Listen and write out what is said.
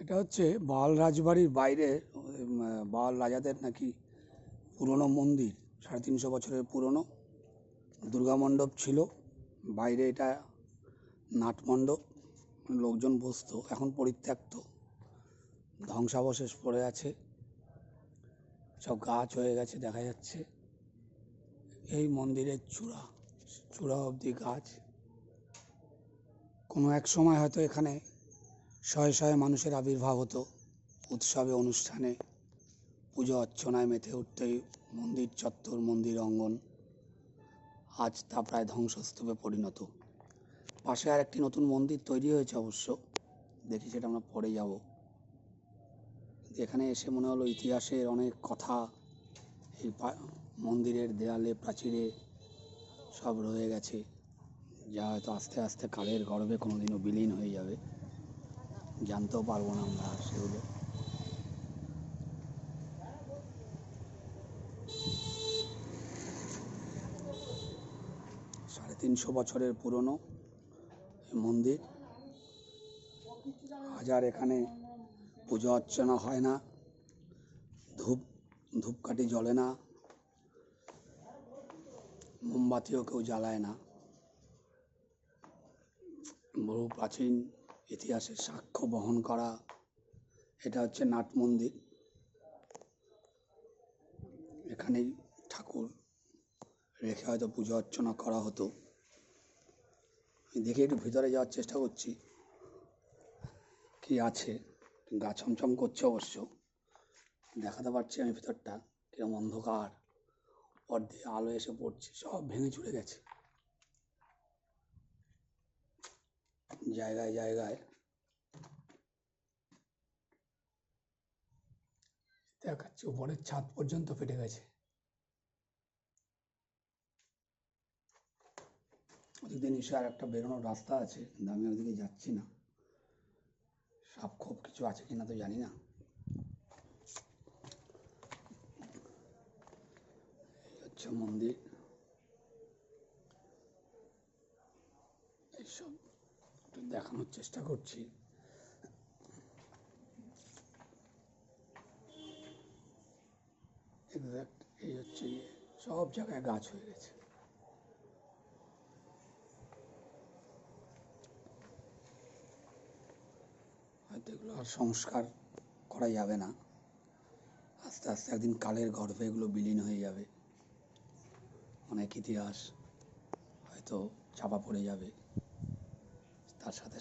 এটা হচ্ছে বাল রাজবাড়ির বাইরে বাল রাজাদের নাকি পুরনো মন্দির, সাড়ে তিনশো বছরের পুরনো। দুর্গা মণ্ডপ ছিল, বাইরে এটা নাট মণ্ডপ লোকজন বসতো, এখন পরিত্যক্ত, ধ্বংসাবশেষ পড়ে আছে। সব গাছ হয়ে গেছে, দেখা যাচ্ছে। এই মন্দিরের চূড়া চূড়া অবধি গাছ। কোনো এক সময় হয়তো এখানে শয়ে শয়ে মানুষের আবির্ভাব হতো। উৎসবে, অনুষ্ঠানে, পুজো অর্চনায় মেতে উঠতেই মন্দির চত্বর, মন্দির অঙ্গন, আজ তা প্রায় ধ্বংসস্তূপে পরিণত। পাশে আর একটি নতুন মন্দির তৈরি হয়েছে অবশ্য। দেখি সেটা আমরা পরে যাব। এখানে এসে মনে হলো ইতিহাসের অনেক কথা এই মন্দিরের দেয়ালে, প্রাচীরে সব রয়ে গেছে। যা হয়তো আস্তে আস্তে কালের গর্বে কোনোদিনও বিলীন হয়ে যাবে। জানতেও পারব না আমরা সেগুলো। সাড়ে তিনশো বছরের পুরনো মন্দির। হাজার এখানে পুজো অর্চনা হয় না। ধূপ, ধূপকাঠি জ্বলে না। মোমবাতিও কেউ জ্বালায় না। বহু প্রাচীন ইতিহাসের সাক্ষ্য বহন করা, এটা হচ্ছে নাট মন্দির। এখানেই ঠাকুর রেখে হয়তো পুজো অর্চনা করা হতো। দেখে একটু ভিতরে যাওয়ার চেষ্টা করছি। কি আছে? গা ছমছম করছে অবশ্য। দেখাতে পারছি আমি ভিতরটা, কিরম অন্ধকার। পর দিয়ে আলো এসে পড়ছে, সব ভেঙে চুরে গেছে। জায়গায় জায়গায়। দেখাচ্ছে, উপরের ছাদ পর্যন্ত ফেটে গেছে। ওদিকে নিশ্চয় আর একটা বেরোনোর রাস্তা আছে কিন্তু আমি ওদিকে যাচ্ছি না। সাপ খোপ কিছু আছে কিনা তো জানি না। হচ্ছে মন্দির এইসব একটু দেখানোর চেষ্টা করছি। এক্সাক্ট এই হচ্ছে সব জায়গায় গাছ হয়ে গেছে। হয়তো এগুলো আর সংস্কার করা যাবে না। আস্তে আস্তে একদিন কালের গর্ভে এগুলো বিলীন হয়ে যাবে। অনেক ইতিহাস হয়তো চাপা পড়ে যাবে। casos de